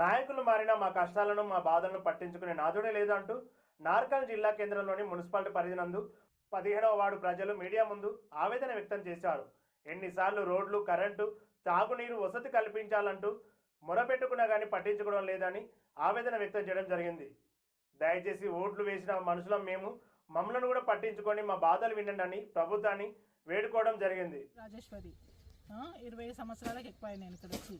నాయకులు మారినా మా కష్టాలను మా బాధలను పట్టించుకునే నాదుడే లేదంటూ నార్కల్ జిల్లా కేంద్రంలోని మున్సిపాలిటీ పరిధినందు పదిహేనవ వార్డు ప్రజలు మీడియా ముందు ఆవేదన వ్యక్తం చేశారు. ఎన్నిసార్లు రోడ్లు కరెంటు తాగునీరు వసతి కల్పించాలంటూ మొరపెట్టుకున్నా కానీ పట్టించుకోవడం లేదని ఆవేదన వ్యక్తం చేయడం జరిగింది. దయచేసి ఓట్లు వేసిన మనుషులం మేము మమ్మలను కూడా పట్టించుకొని మా బాధలు వినండి అని ప్రభుత్వాన్ని వేడుకోవడం జరిగింది. రాజేశ్వరి ఇరవై సంవత్సరాలకు ఎక్కువ నేను ఇక్కడ వచ్చి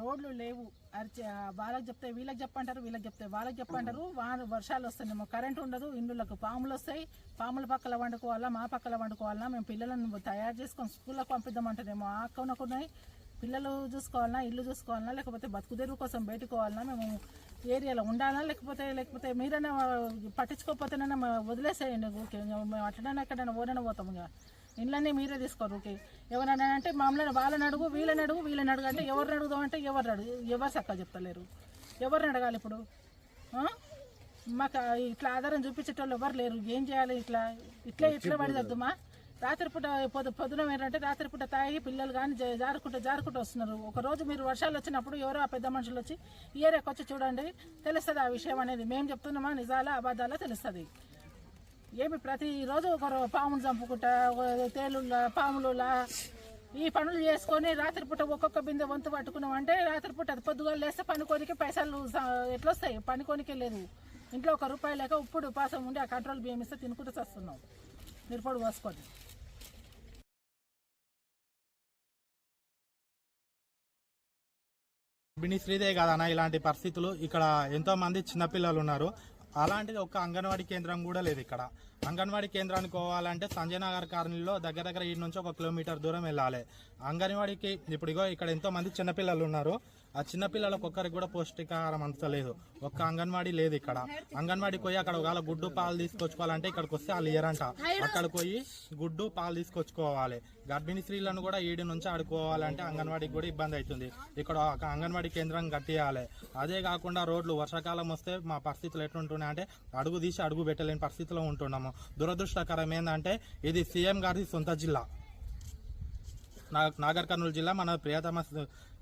రోడ్లు లేవు. అరిచి వాళ్ళకి చెప్తే వీళ్ళకి చెప్పంటారు వీళ్ళకి చెప్తే వాళ్ళకి చెప్పంటారు. వాన వర్షాలు వస్తున్నాయేమో కరెంట్ ఉండదు ఇండ్లకు పాములు వస్తాయి. పాముల పక్కల వండుకోవాలా మా పక్కల వండుకోవాలా? మేము పిల్లలను తయారు చేసుకొని స్కూళ్ళకి పంపిద్దామంటారేమో ఆ అక్కనకున్నాయి పిల్లలు చూసుకోవాలన్నా ఇల్లు చూసుకోవాలన్నా లేకపోతే బతుకుదెరువు కోసం బయటకోవాలన్నా మేము ఏరియాలో ఉండాలా లేకపోతే లేకపోతే మీరైనా పట్టించుకోకపోతేనైనా వదిలేసేయండి. ఊరికే మేము అట్లనే ఎక్కడైనా ఓడైనా పోతాం ఇక. ఇండ్లన్నీ మీరే తీసుకోరు. ఊరికే ఎవరైనా అంటే మమ్మల్ని వాళ్ళని అడుగు వీళ్ళని అడుగు వీళ్ళని అడుగు అంటే ఎవరిని అడుగుదాం అంటే ఎవరిని అడుగు ఎవరు చక్కగా చెప్తలేరు. ఎవరిని అడగాలి ఇప్పుడు? మాకు ఇట్లా ఆధారం చూపించేటోళ్ళు ఎవరు లేరు. ఏం చేయాలి ఇట్లా? ఇట్లా ఇట్లా పడిదద్దుమా రాత్రిపూట పొద్దు పొద్దున ఏంటంటే రాత్రిపూట తాగి పిల్లలు కానీ జారుకుంటూ జారుకుంటూ వస్తున్నారు. ఒక రోజు మీరు వర్షాలు వచ్చినప్పుడు ఎవరో ఆ పెద్ద మనుషులు వచ్చి ఈ ఏరియాకి వచ్చి చూడండి తెలుస్తుంది ఆ విషయం అనేది. మేము చెప్తున్నామా నిజాలా అబద్ధాలా తెలుస్తుంది. ఏమి ప్రతిరోజు ఒకరు పాములు చంపుకుంటా తేలుళ్ళ పాములులా ఈ పనులు చేసుకొని రాత్రిపూట ఒక్కొక్క బిందె వంతు పట్టుకున్నాం అంటే రాత్రిపూట అది పొద్దుగా లేస్తే పనుకోనికి పైసలు ఎట్లా వస్తాయి పనుకోనికే లేదు. ఇంట్లో ఒక రూపాయి లేక ఉప్పుడు ఉపాసం ఉండి ఆ కంట్రోల్ బియ్యం ఇస్తే తినుకుంటూ వస్తున్నాం మీరు పొడి పోసుకోండి బిని శ్రీదే కాదన్న ఇలాంటి పరిస్థితులు ఇక్కడ ఎంతోమంది చిన్నపిల్లలు ఉన్నారు. అలాంటిది ఒక్క అంగన్వాడీ కేంద్రం కూడా లేదు ఇక్కడ. అంగన్వాడీ కేంద్రానికి పోవాలంటే సంజయ్ నగర్ కాలనీలో దగ్గర దగ్గర ఈ నుంచి ఒక కిలోమీటర్ దూరం వెళ్ళాలి. అంగన్వాడీకి ఇప్పుడు ఇగో ఇక్కడ ఎంతో మంది చిన్నపిల్లలు ఉన్నారు. ఆ చిన్నపిల్లలకు ఒక్కరికి కూడా పౌష్టికాహారం అంతలేదు ఒక్క అంగన్వాడీ లేదు ఇక్కడ. అంగన్వాడీకి పోయి అక్కడ ఒకవేళ గుడ్డు పాలు తీసుకొచ్చుకోవాలంటే ఇక్కడికి వస్తే వాళ్ళు ఇయరంట అక్కడికి పోయి గుడ్డు పాలు తీసుకొచ్చుకోవాలి. గర్భిణీ స్త్రీలను కూడా ఈడి నుంచి ఆడుకోవాలంటే అంగన్వాడీకి కూడా ఇబ్బంది అవుతుంది. ఇక్కడ ఒక అంగన్వాడీ కేంద్రం కట్టియాలి. అదే కాకుండా రోడ్లు వర్షాకాలం వస్తే మా పరిస్థితులు ఎట్లుంటున్నాయి అంటే అడుగు తీసి అడుగు పెట్టలేని పరిస్థితిలో ఉంటున్నాము. దురదృష్టకరం ఏంటంటే ఇది సీఎం గారి సొంత జిల్లా. నాగర్ కర్నూలు జిల్లా మన ప్రియతమ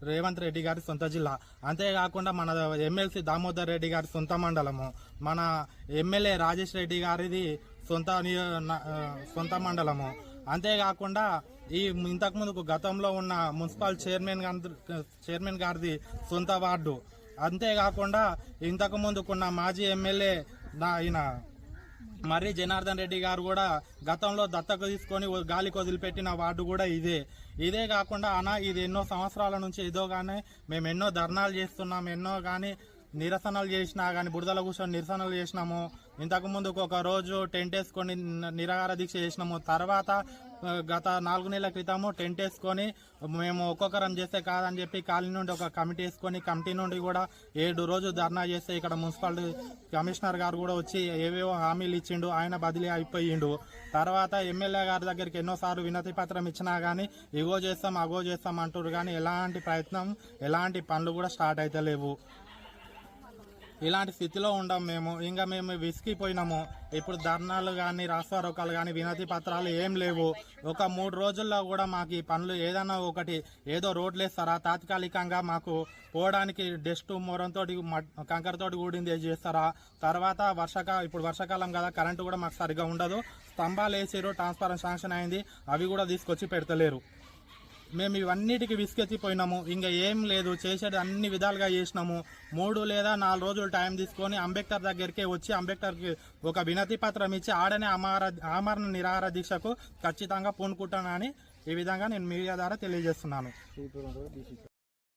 రేవంత్ రెడ్డి గారి సొంత జిల్లా. అంతేకాకుండా మన ఎమ్మెల్సీ దామోదర్ రెడ్డి గారి సొంత మండలము. మన ఎమ్మెల్యే రాజేష్ రెడ్డి గారిది సొంత నియో- సొంత మండలము. అంతేకాకుండా ఈ ఇంతకుముందు గతంలో ఉన్న మున్సిపల్ చైర్మన్ చైర్మన్ గారిది సొంత వార్డు. అంతేకాకుండా ఇంతకు ముందుకున్న మాజీ ఎమ్మెల్యే నా ఆయన మరి జనార్దన్ రెడ్డి గారు కూడా గతంలో దత్తకు తీసుకొని గాలి వదిలిపెట్టిన వార్డు కూడా ఇదే. ఇదే కాకుండా అన్న ఇది ఎన్నో సంవత్సరాల నుంచి ఏదో కానీ మేము ఎన్నో ధర్నాలు చేస్తున్నాం ఎన్నో కానీ నిరసనలు చేసినా కానీ బురదల కూర్చొని నిరసనలు చేసినాము. ఇంతకు ముందుకు ఒక రోజు టెంట్ వేసుకొని నిరాహార దీక్ష చేసినాము. తర్వాత గత నాలుగు నెలల క్రితము టెంట్ వేసుకొని మేము ఒక్కొక్కరం చేస్తే కాదని చెప్పి కాలనీ నుండి ఒక కమిటీ వేసుకొని కమిటీ నుండి కూడా ఏడు రోజు ధర్నా చేస్తే ఇక్కడ మున్సిపాలిటీ కమిషనర్ గారు కూడా వచ్చి ఏవేవో హామీలు ఇచ్చిండు ఆయన బదిలీ అయిపోయిండు. తర్వాత ఎమ్మెల్యే గారి దగ్గరికి ఎన్నోసార్లు వినతి పత్రం ఇచ్చినా కానీ ఇగో చేస్తాం అగో చేస్తాం అంటారు కానీ ఎలాంటి ప్రయత్నం ఎలాంటి పనులు కూడా స్టార్ట్ అయితే లేవు ఇలాంటి స్థితిలో ఉండం మేము. ఇంకా మేము విసిగిపోయినాము. ఇప్పుడు ధర్నాలు కానీ రాస్తారోకాలు కానీ వినతి పత్రాలు ఏం లేవు. ఒక మూడు రోజుల్లో కూడా మాకు ఈ పనులు ఏదైనా ఒకటి ఏదో రోడ్లు వేస్తారా? తాత్కాలికంగా మాకు పోవడానికి డస్ట్ మొరంతో కంకరతోటి కూడింది చేస్తారా? తర్వాత వర్షాకాలం ఇప్పుడు వర్షాకాలం కదా కరెంటు కూడా మాకు సరిగ్గా ఉండదు. స్తంభాలు వేసారు ట్రాన్స్ఫారం శాంక్షన్ అయింది. అవి కూడా తీసుకొచ్చి పెడతలేరు. మేము ఇవన్నిటికి విసుకెత్తిపోయినాము ఇంకా ఏం లేదు చేసేది అన్ని విధాలుగా చేసినాము. మూడు లేదా నాలుగు రోజులు టైం తీసుకొని అంబేద్కర్ దగ్గరికి వచ్చి అంబేద్కర్కి ఒక వినతి పత్రం ఇచ్చి ఆడనే అమర ఆమరణ నిరాహార దీక్షకు ఖచ్చితంగా పూనుకుంటానని ఈ విధంగా నేను మీడియా ద్వారా తెలియజేస్తున్నాను.